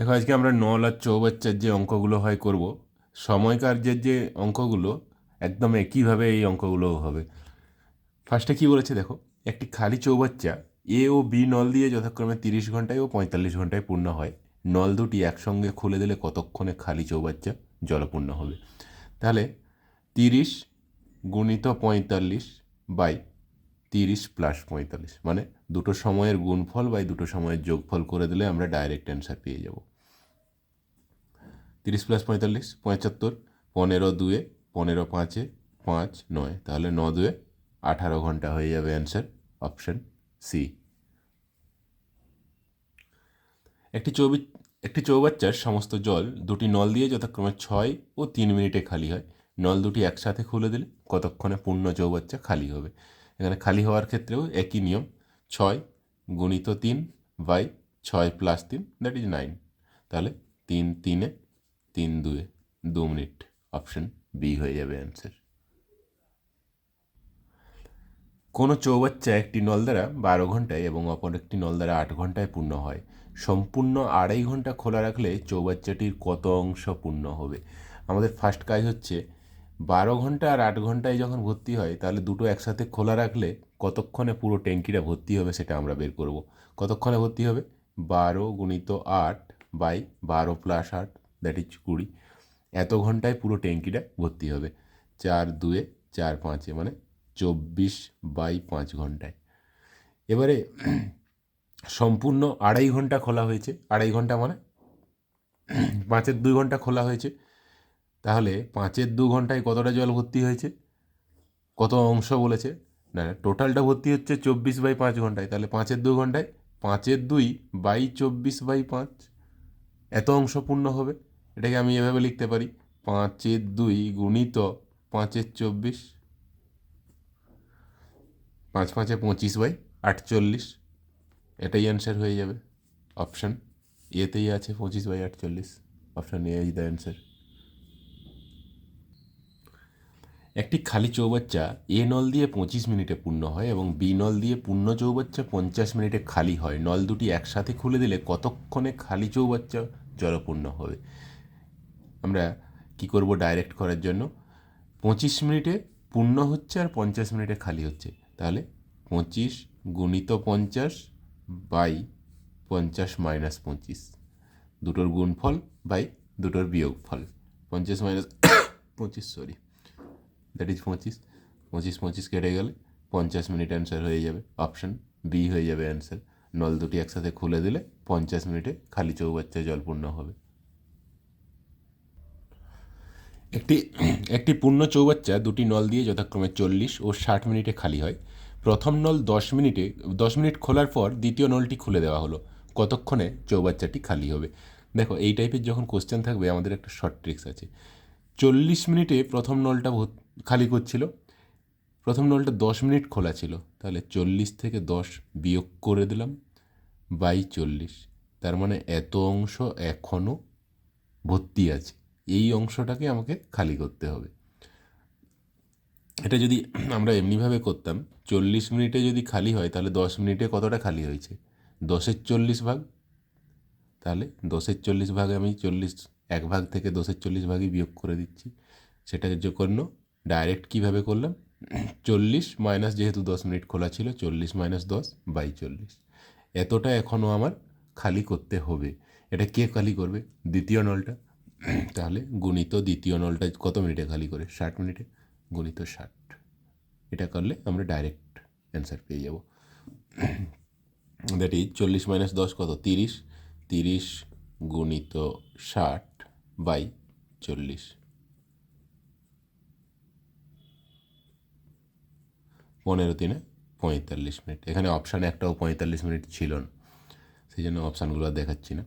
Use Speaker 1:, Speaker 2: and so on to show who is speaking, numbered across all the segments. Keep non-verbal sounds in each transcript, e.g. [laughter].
Speaker 1: দেখো, আজকে আমরা নল আর চৌবাচ্চার যে অঙ্কগুলো হয় করব সময় কার্যের যে অঙ্কগুলো, একদম একইভাবে এই অঙ্কগুলোও হবে। ফার্স্টে কি বলেছে দেখো, একটি খালি চৌবাচ্চা, এ ও বি নল দিয়ে যথাক্রমে তিরিশ ঘন্টায় ও পঁয়তাল্লিশ ঘন্টায় পূর্ণ হয়। নল দুটি একসঙ্গে খুলে দিলে কতক্ষণে খালি চৌবাচ্চা জলপূর্ণ হবে? তাহলে তিরিশ গুণিত পঁয়তাল্লিশ বাই তিরিশ প্লাস পঁয়তাল্লিশ মানে দুটো সময়ের গুণফল বাই দুটো সময়ের যোগফল করে দিলে আমরা ডাইরেক্ট অ্যান্সার পেয়ে যাব। তিরিশ প্লাস পঁয়তাল্লিশ পঁচাত্তর পনেরো দুয়ে, পনেরো পাঁচে, পাঁচ নয়। তাহলে ন দুয়ে আঠারো ঘণ্টা হয়ে যাবে অ্যান্সার অপশান সি একটি চৌবি, একটি চৌবাচ্চার সমস্ত জল দুটি নল দিয়ে যথাক্রমে ছয় ও তিন মিনিটে খালি হয়। নল দুটি একসাথে খুলে দিলে কতক্ষণে পূর্ণ চৌবাচ্চা খালি হবে? এখানে খালি হওয়ার ক্ষেত্রেও একই নিয়ম। ছয় গুণিত তিন বাই ছয় প্লাস তিন দ্যাট ইজ নাইন তাহলে তিন, তিনে তিন দুয়ে দু মিনিট অপশন বি হয়ে যাবে অ্যান্সার কোনো চৌবাচ্চা একটি নল দ্বারা বারো ঘন্টায় এবং অপর একটি নল দ্বারা আট ঘন্টায় পূর্ণ হয়। সম্পূর্ণ আড়াই ঘণ্টা খোলা রাখলে চৌবাচ্চাটির কত অংশ পূর্ণ হবে? আমাদের ফার্স্ট কাজ হচ্ছে, বারো ঘণ্টা আর আট ঘন্টায় যখন ভর্তি হয়, তাহলে দুটো একসাথে খোলা রাখলে কতক্ষণে পুরো ট্যাঙ্কিটা ভর্তি হবে সেটা আমরা বের করব। কতক্ষণে ভর্তি হবে? বারো গুণিত আট বাই বারো প্লাস আট। দ্যাট ইজ কুড়ি। এত ঘন্টায় পুরো ট্যাঙ্কিটা ভর্তি হবে। চার দুয়ে চার পাঁচে মানে চব্বিশ বাই পাঁচ ঘন্টায়। এবারে সম্পূর্ণ আড়াই ঘণ্টা খোলা হয়েছে। আড়াই ঘণ্টা মানে পাঁচের দুই ঘণ্টা খোলা হয়েছে। তাহলে পাঁচের দু ঘন্টায় কতটা জল ভর্তি হয়েছে? কত অংশ বলেছে? না, টোটালটা ভর্তি হচ্ছে চব্বিশ বাই পাঁচ ঘন্টায়। তাহলে পাঁচের দু ঘন্টায় পাঁচের দুই বাই চব্বিশ বাই পাঁচ। এত অংশ পূর্ণ হবে। এটাকে আমি এভাবে লিখতে পারি। পাঁচের দুই গুণিত পাঁচের চব্বিশ। পাঁচ পাঁচে পঁচিশ বাই আটচল্লিশ। এটাই অ্যান্সার হয়ে যাবে। অপশান এতেই আছে পঁচিশ বাই আটচল্লিশ। Option A is the answer একটি খালি চৌবাচ্চা এ নল দিয়ে পঁচিশ মিনিটে পূর্ণ হয় এবং বি নল দিয়ে পূর্ণ চৌবাচ্চা পঞ্চাশ মিনিটে খালি হয়। নল দুটি একসাথে খুলে দিলে কতক্ষণে খালি চৌবাচ্চা জলপূর্ণ হবে? আমরা কি করব ডাইরেক্ট করার জন্য? পঁচিশ মিনিটে পূর্ণ হচ্ছে আর পঞ্চাশ মিনিটে খালি হচ্ছে। তাহলে পঁচিশ গুণিত পঞ্চাশ বাই পঞ্চাশ মাইনাস পঁচিশ। দুটোর গুণফল বাই দুটোর বিয়োগফল। পঞ্চাশ মাইনাস [coughs] পঁচিশ সরি দ্যাট ইজ পঁচিশ। পঁচিশ পঁচিশ কেটে গেলে পঞ্চাশ মিনিট অ্যান্সার হয়ে যাবে। অপশান বি হয়ে যাবে অ্যান্সার নল দুটি একসাথে খুলে দিলে পঞ্চাশ মিনিটে খালি চৌবাচ্চায় জল পূর্ণ হবে। একটি একটি পূর্ণ চৌবাচ্চা দুটি নল দিয়ে যথাক্রমে চল্লিশ ও ষাট মিনিটে খালি হয়। প্রথম নল দশ মিনিটে, দশ মিনিট খোলার পর দ্বিতীয় নলটি খুলে দেওয়া হলো। কতক্ষণে চৌবাচ্চাটি খালি হবে? দেখো, এই টাইপের যখন কোশ্চেন থাকবে, আমাদের একটা শর্ট ট্রিক্স আছে। চল্লিশ মিনিটে প্রথম নলটা খালি করছিল। প্রথম নলটা দশ মিনিট খোলা ছিল। তাহলে চল্লিশ থেকে দশ বিয়োগ করে দিলাম বাই চল্লিশ। তার মানে এত অংশ এখনও ভর্তি আছে। এই অংশটাকে আমাকে খালি করতে হবে। এটা যদি আমরা এমনিভাবে করতাম, চল্লিশ মিনিটে যদি খালি হয়, তাহলে দশ মিনিটে কতটা খালি হয়েছে? দশের চল্লিশ ভাগ। তাহলে দশের চল্লিশ ভাগে আমি চল্লিশ, এক ভাগ থেকে দশের চল্লিশ ভাগই বিয়োগ করে দিচ্ছি। সেটার জন্য ডাইরেক্ট কীভাবে করলাম? চল্লিশ মাইনাস যেহেতু দশ মিনিট খোলা ছিল, চল্লিশ মাইনাস দশ বাই চল্লিশ। এতটা এখনও আমার খালি করতে হবে। এটা কে খালি করবে? দ্বিতীয় নলটা। [clears throat] তাহলে গুণিত দ্বিতীয় নলটা কত মিনিটে খালি করে? ষাট মিনিটে? গুণিত ষাট। এটা করলে আমরা ডাইরেক্ট অ্যান্সার পেয়ে যাব। দ্যাট ইজ চল্লিশ মাইনাস দশ কত? তিরিশ। তিরিশ গুণিত ষাট বাই চল্লিশ। পনেরো তিনে পঁয়তাল্লিশ মিনিট। এখানে অপশান একটাও পঁয়তাল্লিশ মিনিট ছিল না। সেই জন্য অপশানগুলো দেখাচ্ছি না।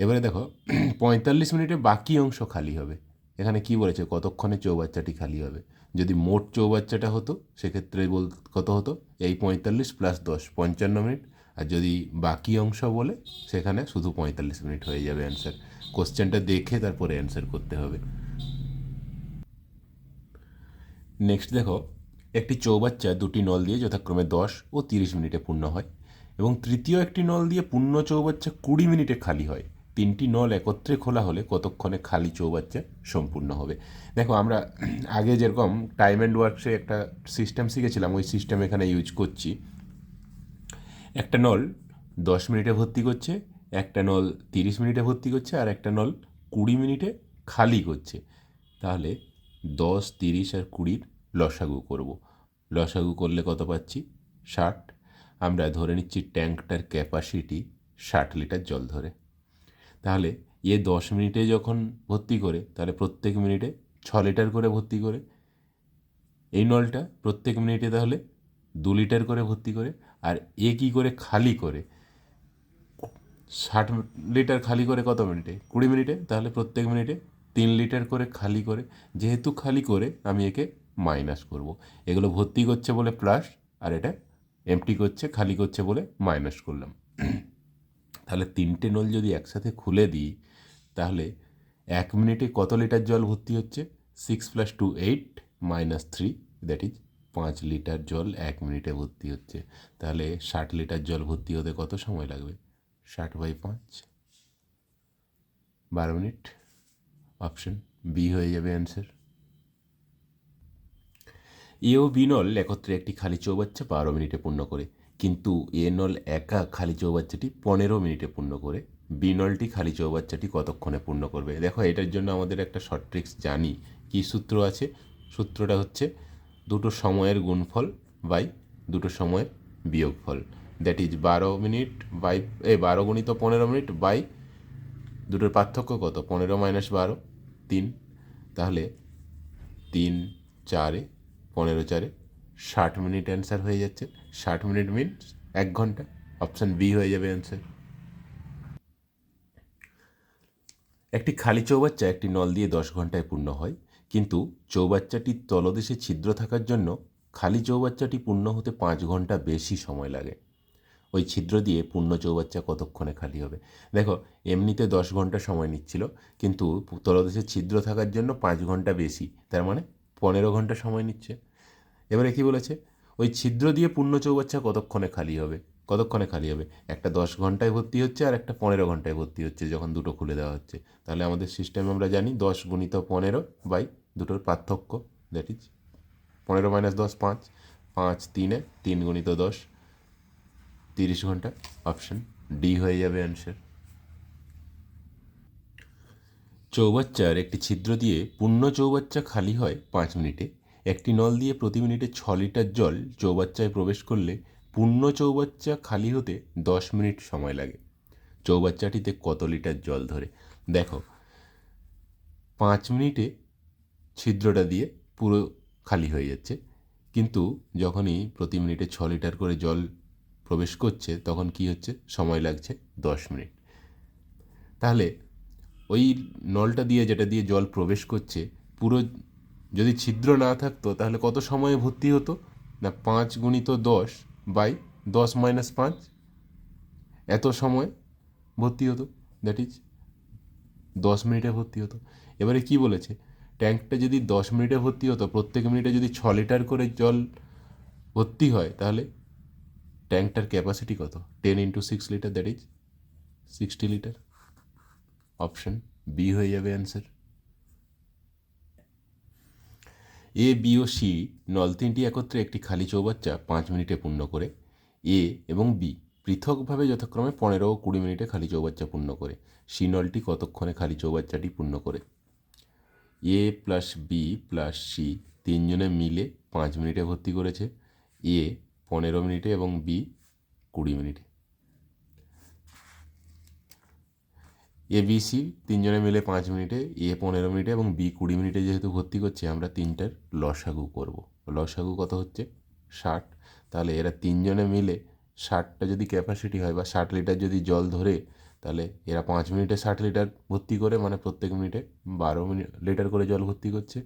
Speaker 1: এবারে দেখো, [clears throat] পঁয়তাল্লিশ মিনিটে বাকি অংশ খালি হবে। এখানে কি বলেছে? কতক্ষণে চৌবাচ্চাটি খালি হবে? যদি মোট চৌবাচ্চাটা হতো, সেক্ষেত্রে বল, কত হতো? এই পঁয়তাল্লিশ প্লাস দশ, পঞ্চান্ন মিনিট। আর যদি বাকি অংশ বলে, সেখানে শুধু পঁয়তাল্লিশ মিনিট হয়ে যাবে অ্যান্সার কোশ্চেনটা দেখে তারপরে অ্যান্সার করতে হবে। নেক্সট দেখো, একটি চৌবাচ্চা দুটি নল দিয়ে যথাক্রমে দশ ও তিরিশ মিনিটে পূর্ণ হয় এবং তৃতীয় একটি নল দিয়ে পূর্ণ চৌবাচ্চা কুড়ি মিনিটে খালি হয়। তিনটি নল একত্রে খোলা হলে কতক্ষণে খালি চৌবাচ্চা সম্পূর্ণ হবে। দেখো, আমরা আগে যেরকম টাইম অ্যান্ড ওয়ার্কসে একটা সিস্টেম শিখেছিলাম, ওই সিস্টেম এখানে ইউজ করছি। একটা নল দশ মিনিটে ভর্তি করছে, একটা নল তিরিশ মিনিটে ভর্তি করছে, আর একটা নল কুড়ি মিনিটে খালি করছে। তাহলে দশ, তিরিশ আর কুড়ির লসাগু করব। লসাগু করলে কত পাচ্ছি? ষাট। আমরা ধরে নিচ্ছি ট্যাঙ্কটার ক্যাপাসিটি ষাট লিটার জল ধরে। তাহলে এ দশ মিনিটে যখন ভর্তি করে, তাহলে প্রত্যেক মিনিটে ছ লিটার করে ভর্তি করে। এই নলটা প্রত্যেক মিনিটে তাহলে দু লিটার করে ভর্তি করে, আর এ কী করে খালি করে? ষাট লিটার খালি করে কত মিনিটে? কুড়ি মিনিটে? তাহলে প্রত্যেক মিনিটে তিন লিটার করে খালি করে। যেহেতু খালি করে, আমি একে মাইনাস করব। এগুলো ভর্তি করছে বলে প্লাস আর এটা এমটি করছে, খালি করছে বলে মাইনাস করলাম। তাহলে তিনটে নল যদি একসাথে খুলে দিই, তাহলে এক মিনিটে কত লিটার জল ভর্তি হচ্ছে? Six plus two eight minus three that is পাঁচ লিটার জল এক মিনিটে ভর্তি হচ্ছে। তাহলে ষাট লিটার জল ভর্তি হতে কত সময় লাগবে? ষাট বাই পাঁচ। বারো মিনিট। অপশন বি হয়ে যাবে অ্যান্সার এ ও বি একত্রে একটি খালি চৌবাচ্চা বারো মিনিটে পূর্ণ করে। কিন্তু এ নল একা খালি চৌবাচ্চাটি পনেরো মিনিটে পূর্ণ করে বি নলটি খালি চৌবাচ্চাটি কতক্ষণে পূর্ণ করবে? দেখো, এটার জন্য আমাদের একটা শর্ট ট্রিক্স জানি। কী সূত্র আছে? সূত্রটা হচ্ছে দুটো সময়ের গুণফল বাই দুটো সময়ের বিয়োগফল। দ্যাট ইজ বারো মিনিট বাই, এ, বারো গুণিত পনেরো মিনিট বাই দুটোর পার্থক্য কত? পনেরো মাইনাস বারো, তিন। তাহলে তিন চারে, পনেরো চারে ষাট মিনিট অ্যান্সার হয়ে যাচ্ছে। ষাট মিনিট মিনস এক ঘণ্টা। অপশান বি হয়ে যাবে অ্যান্সার একটি খালি চৌবাচ্চা একটি নল দিয়ে দশ ঘন্টায় পূর্ণ হয়। কিন্তু চৌবাচ্চাটির তলদেশে ছিদ্র থাকার জন্য খালি চৌবাচ্চাটি পূর্ণ হতে পাঁচ ঘণ্টা বেশি সময় লাগে। ওই ছিদ্র দিয়ে পূর্ণ চৌবাচ্চা কতক্ষণে খালি হবে? দেখো, এমনিতে দশ ঘণ্টা সময় নিচ্ছিল, কিন্তু তলদেশে ছিদ্র থাকার জন্য পাঁচ ঘণ্টা বেশি। তার মানে পনেরো ঘণ্টা সময় নিচ্ছে। এবারে কি বলেছে? ওই ছিদ্র দিয়ে পূর্ণ চৌবাচ্চা কতক্ষণে খালি হবে? কতক্ষণে খালি হবে? একটা দশ ঘন্টায় ভর্তি হচ্ছে আর একটা পনেরো ঘন্টায় ভর্তি হচ্ছে যখন দুটো খুলে দেওয়া হচ্ছে। তাহলে আমাদের সিস্টেমে আমরা জানি দশ গুণিত পনেরো বাই দুটোর পার্থক্য দ্যাট ইজ পনেরো মাইনাস দশ, পাঁচ। পাঁচ তিনে তিন গুণিত দশ, তিরিশ ঘণ্টা। অপশন ডি হয়ে যাবে অ্যান্সার চৌবাচ্চার একটি ছিদ্র দিয়ে পূর্ণ চৌবাচ্চা খালি হয় পাঁচ মিনিটে। একটি নল দিয়ে প্রতি মিনিটে ছ লিটার জল চৌবাচ্চায় প্রবেশ করলে পূর্ণ চৌবাচ্চা খালি হতে দশ মিনিট সময় লাগে। চৌবাচ্চাটিতে কত লিটার জল ধরে? দেখো, পাঁচ মিনিটে ছিদ্রটা দিয়ে পুরো খালি হয়ে যাচ্ছে। কিন্তু যখনই প্রতি মিনিটে ছ লিটার করে জল প্রবেশ করছে, তখন কি হচ্ছে? সময় লাগছে দশ মিনিট। তাহলে ওই নলটা দিয়ে যেটা দিয়ে জল প্রবেশ করছে, পুরো যদি ছিদ্র না থাকতো, তাহলে কত সময়ে ভর্তি হতো? না, পাঁচ গুণিত দশ বাই দশ মাইনাস পাঁচ? এত সময় ভর্তি হতো? দ্যাট ইজ দশ মিনিটে ভর্তি হতো। এবারে কি বলেছে? ট্যাঙ্কটা যদি দশ মিনিটে ভর্তি হতো, প্রত্যেক মিনিটে যদি ছ লিটার করে জল ভর্তি হয়, তাহলে ট্যাঙ্কটার ক্যাপাসিটি কত? Ten into six litre that is sixty litre option B হয়ে যাবে অ্যান্সার এ বি ও সি নল তিনটি একত্রে একটি খালি চৌবাচ্চা পাঁচ মিনিটে পূর্ণ করে। এ এবং বি পৃথকভাবে যথাক্রমে পনেরো ও কুড়ি মিনিটে খালি চৌবাচ্চা পূর্ণ করে। সি নলটি কতক্ষণে খালি চৌবাচ্চাটি পূর্ণ করে? A plus B plus C তিনজনে মিলে পাঁচ মিনিটে ভর্তি করেছে। এ পনেরো মিনিটে এবং বি কুড়ি মিনিটে। এ, বি, সি তিনজনে মিলে পাঁচ মিনিটে, এ পনেরো মিনিটে এবং বি কুড়ি মিনিটে যেহেতু ভর্তি করছে, আমরা তিনটার লসাগু করব। লসাগু কত হচ্ছে? ষাট। তাহলে এরা তিনজনে মিলে ষাটটা যদি ক্যাপাসিটি হয় বা ষাট লিটার যদি জল ধরে, তাহলে এরা পাঁচ মিনিটে ষাট লিটার ভর্তি করে মানে প্রত্যেক মিনিটে বারো মিনিট লিটার করে জল ভর্তি করছে।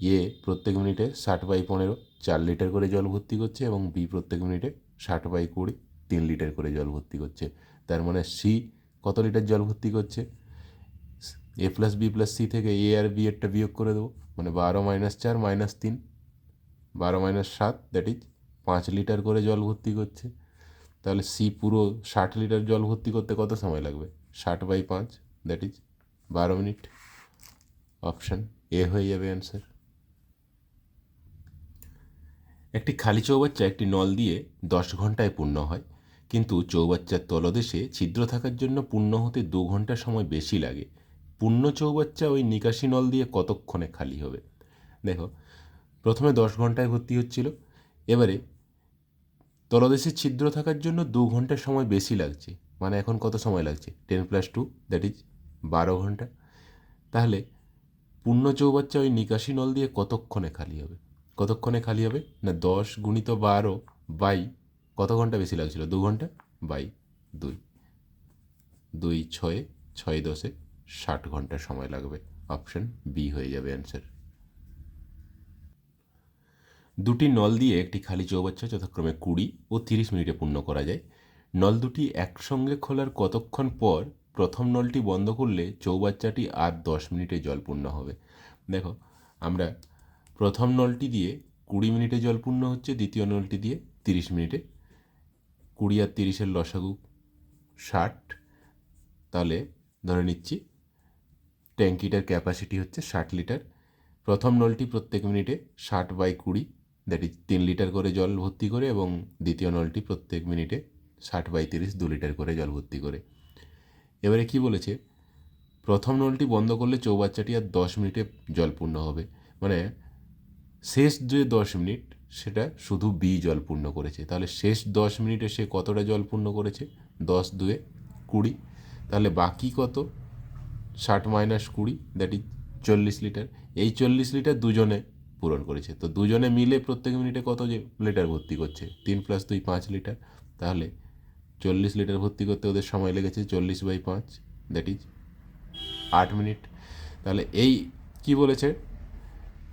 Speaker 1: এ, প্রত্যেক মিনিটে ষাট বাই পনেরো চার লিটার করে জল ভর্তি করছে এবং বি, প্রত্যেক মিনিটে ষাট বাই কুড়ি তিন লিটার করে জল ভর্তি করছে। তার মানে সি কত লিটার জল ভর্তি করছে? A plus B plus C থেকে এ আর বি এরটা বিয়োগ করে দেবো। মানে বারো মাইনাস চার মাইনাস তিন। বারো মাইনাস সাত দ্যাট ইজ পাঁচ লিটার করে জল ভর্তি করছে। তাহলে সি পুরো ষাট লিটার জল ভর্তি করতে কত সময় লাগবে? ষাট বাই পাঁচ দ্যাট ইজ বারো মিনিট অপশান এ হয়ে যাবে অ্যান্সার একটি খালি চৌবাচ্চা, একটি নল দিয়ে দশ ঘন্টায় পূর্ণ হয়। কিন্তু চৌবাচ্চার তলদেশে ছিদ্র থাকার জন্য পূর্ণ হতে দু ঘণ্টা সময় বেশি লাগে। পূর্ণ চৌবাচ্চা ওই নিকাশি নল দিয়ে কতক্ষণে খালি হবে? দেখো, প্রথমে দশ ঘন্টায় ভর্তি হচ্ছিল। এবারে তলদেশে ছিদ্র থাকার জন্য দু ঘণ্টা সময় বেশি লাগছে। মানে এখন কত সময় লাগছে? Ten plus two, that is বারো ঘণ্টা। তাহলে পূর্ণ চৌবাচ্চা ওই নিকাশি নল দিয়ে কতক্ষণে খালি হবে? কতক্ষণে খালি হবে? না দশ গুণিত বারো বাই কত ঘণ্টা বেশি লাগছিল? দু ঘণ্টা? বাই দুই। দুই, ছয়ে, ছয় দশে ষাট ঘণ্টা সময় লাগবে। অপশন বি হয়ে যাবে অ্যান্সার দুটি নল দিয়ে একটি খালি চৌবাচ্চা যথাক্রমে কুড়ি ও তিরিশ মিনিটে পূর্ণ করা যায়। নল দুটি একসঙ্গে খোলার কতক্ষণ পর প্রথম নলটি বন্ধ করলে চৌবাচ্চাটি আর দশ মিনিটে জল পূর্ণ হবে? দেখো, আমরা প্রথম নলটি দিয়ে কুড়ি মিনিটে জল পূর্ণ হচ্ছে, দ্বিতীয় নলটি দিয়ে তিরিশ মিনিটে কুড়ি আর তিরিশের লসাগু, ষাট, তাহলে ধরে নিচ্ছি ট্যাঙ্কিটার ক্যাপাসিটি হচ্ছে ষাট লিটার। প্রথম নলটি প্রত্যেক মিনিটে ষাট বাই কুড়ি দ্যাট ইজ তিন লিটার করে জল ভর্তি করে এবং দ্বিতীয় নলটি প্রত্যেক মিনিটে ষাট বাই তিরিশ, দু লিটার করে জল ভর্তি করে। এবারে কি বলেছে? প্রথম নলটি বন্ধ করলে চৌবাচ্চাটি আর দশ মিনিটে জল পূর্ণ হবে। মানে শেষ যে দশ মিনিট সেটা শুধু বি জল পূর্ণ করেছে। তাহলে শেষ দশ মিনিটে সে কতটা জল পূর্ণ করেছে? দশ, দুয়ে কুড়ি। তাহলে বাকি কত? ষাট মাইনাস কুড়ি, দ্যাট ইজ চল্লিশ লিটার। এই চল্লিশ লিটার দুজনে পূরণ করেছে। তো দুজনে মিলে প্রত্যেক মিনিটে কত যে লিটার ভর্তি করছে? তিন প্লাস দুই, পাঁচ লিটার। তাহলে চল্লিশ লিটার ভর্তি করতে ওদের সময় লেগেছে চল্লিশ বাই পাঁচ, দ্যাট ইজ আট মিনিট। তাহলে এই কি বলেছে?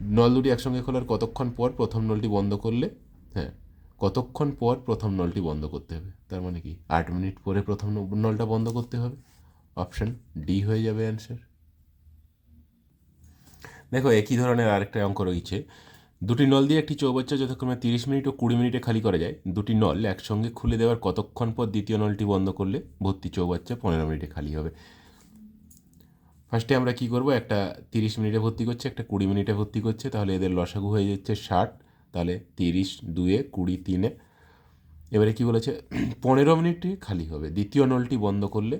Speaker 1: নল দুটি একসঙ্গে খোলার কতক্ষণ পর প্রথম নলটি বন্ধ করলে? হ্যাঁ কতক্ষণ পর প্রথম নলটি বন্ধ করতে হবে? তার মানে কি? আট মিনিট পরে প্রথম নলটা বন্ধ করতে হবে। অপশান ডি হয়ে যাবে অ্যান্সার। দেখো, একই ধরনের আরেকটা অঙ্ক রয়েছে। দুটি নল দিয়ে একটি চৌবাচ্চা যথাক্রমে তিরিশ মিনিট ও কুড়ি মিনিটে খালি করা যায়। দুটি নল একসঙ্গে খুলে দেওয়ার কতক্ষণ পর দ্বিতীয় নলটি বন্ধ করলে ভর্তি চৌবাচ্চা পনেরো মিনিটে খালি হবে। ফার্স্টে আমরা কি করব? একটা তিরিশ মিনিটে ভর্তি করছে, একটা কুড়ি মিনিটে ভর্তি করছে। তাহলে এদের লসাগু হয়ে যাচ্ছে ষাট, তাহলে তিরিশ, দুয়ে কুড়ি, তিনে। এবারে কি বলেছে? [clears throat] পনেরো মিনিটে খালি হবে। দ্বিতীয় নলটি বন্ধ করলে,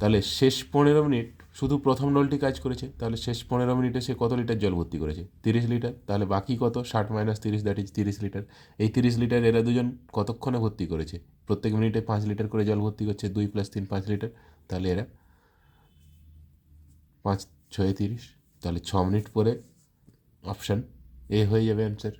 Speaker 1: তাহলে শেষ পনেরো মিনিট, শুধু প্রথম নলটি কাজ করেছে, তাহলে শেষ পনেরো মিনিটে সে কত লিটার জল ভর্তি করেছে? তিরিশ লিটার। তাহলে বাকি কত? ষাট মাইনাস তিরিশ দ্যাট ইজ তিরিশ লিটার। এই তিরিশ লিটার এরা দুজন কতক্ষণে ভর্তি করেছে? প্রত্যেক মিনিটে পাঁচ লিটার করে জল ভর্তি করছে, দুই প্লাস তিন, পাঁচ লিটার। তাহলে এরা পাঁচ ছয় তিরিশ তাহলে ছ মিনিট পরে অপশান এ হয়ে যাবে অ্যান্সার